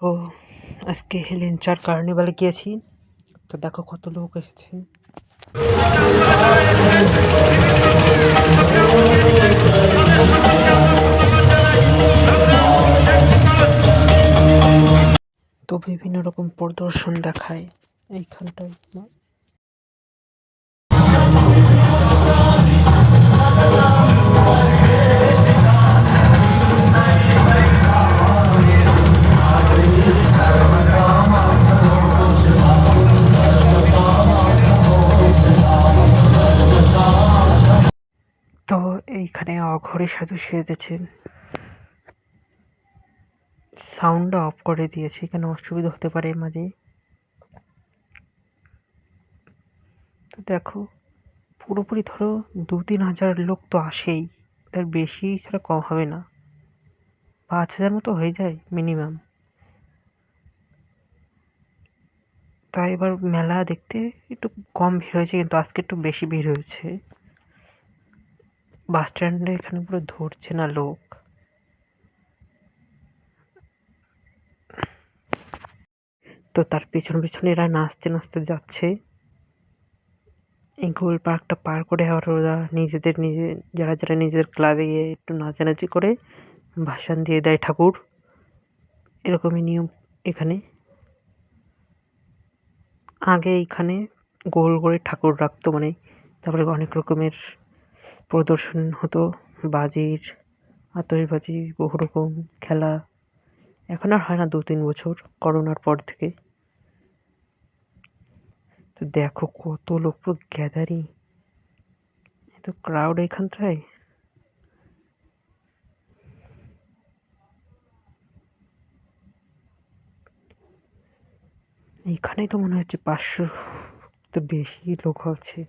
ও, আজকে হেলেঞ্চার কার্নিভালে গিয়েছি। তো দেখো কত লোক এসেছে। তো বিভিন্ন রকম প্রদর্শন দেখায় এইখানটায়। এইখানে অঘরে সাধু সেজেছেন সাউন্ডটা অফ করে দিয়েছি, কেন অসুবিধা হতে পারে মাঝে? তো দেখো, পুরোপুরি ধরো দু তিন হাজার লোক তো আসেই, তার বেশি ছাড়া কম হবে না। পাঁচ হাজার মতো হয়ে যায় মিনিমাম তাই এবার মেলা দেখতে একটু কম ভিড় হয়েছে, কিন্তু আজকে একটু বেশি ভিড় হয়েছে। বাস স্ট্যান্ডে এখানে পুরো ধরছে না লোক। তো তার পিছন পিছনে এরা নাচতে নাচতে যাচ্ছে। এই গোল পার্কটা পার করে আবার ওরা নিজেদের নিজে, যারা যারা নিজেদের ক্লাবে গিয়ে একটু নাচানাচি করে ভাষণ দিয়ে দেয় ঠাকুর। এরকমই নিয়ম এখানে। আগে এইখানে গোল করে ঠাকুর রাখতো মানে তারপরে অনেক রকমের প্রদর্শন হতো। বাজির, আতশবাজি, বহু রকম খেলা। এখন আর হয় না দু তিন বছর করোনার পর থেকে। তো দেখো কত লোক পুরো গ্যাদারিং। এত ক্রাউড এখানটায় এইখানেই তো মনে হচ্ছে পাঁচশো তো বেশি লোক হচ্ছে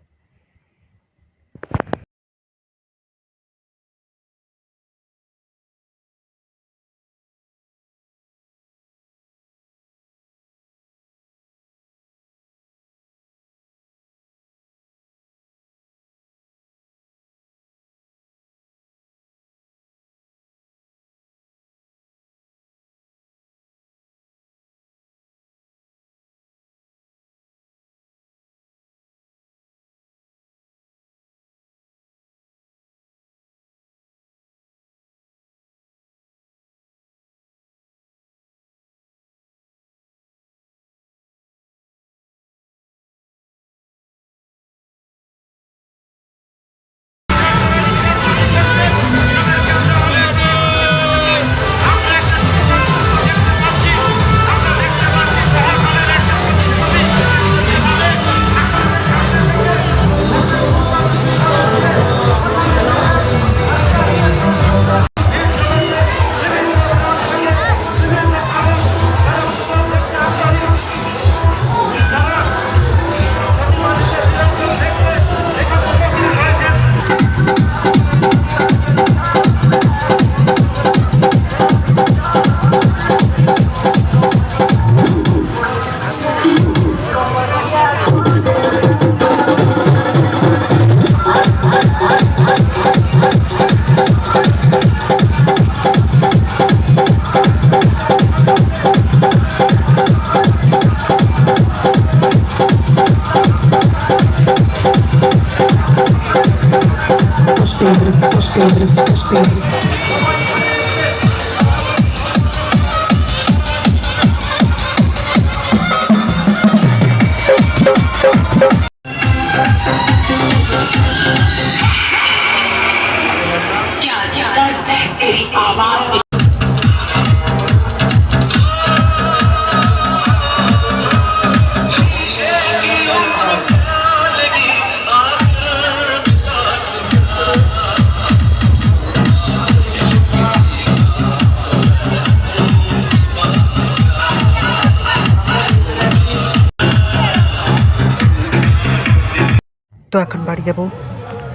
Pedro, Pedro, তো এখন বাড়ি যাব।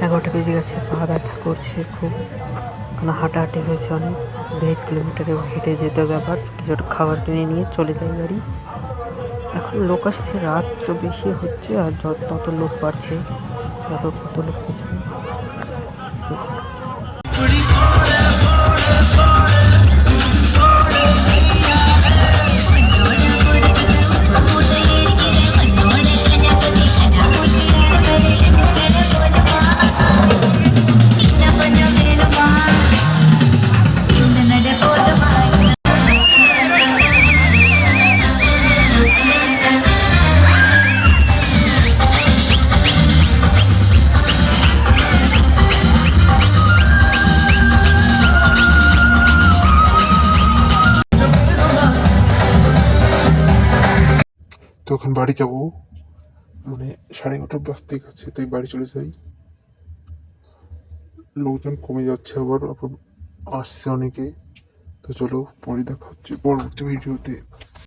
এগারোটা বেজে গেছে, পা ব্যথা করছে খুব। কারণ হাঁটাহাঁটি হয়েছে অনেক। দেড় কিলোমিটারে হেঁটে যেতে হবে আবার কিছুটা খাবার কিনে নিয়ে চলে যাই বাড়ি। এখন লোক আসছে, রাত তো বেশি হচ্ছে আর যত তত লোক বাড়ছে। তত কত লোক পেছনে বাড়ি যাব। মানে সাড়ে এগারোটা বাজতে গেছে তাই বাড়ি চলে যাই। লোকজন কমে যাচ্ছে আবার আবার আসছে অনেকে। তো চলো পরে দেখা হচ্ছে। পরবর্তী ভিডিওতে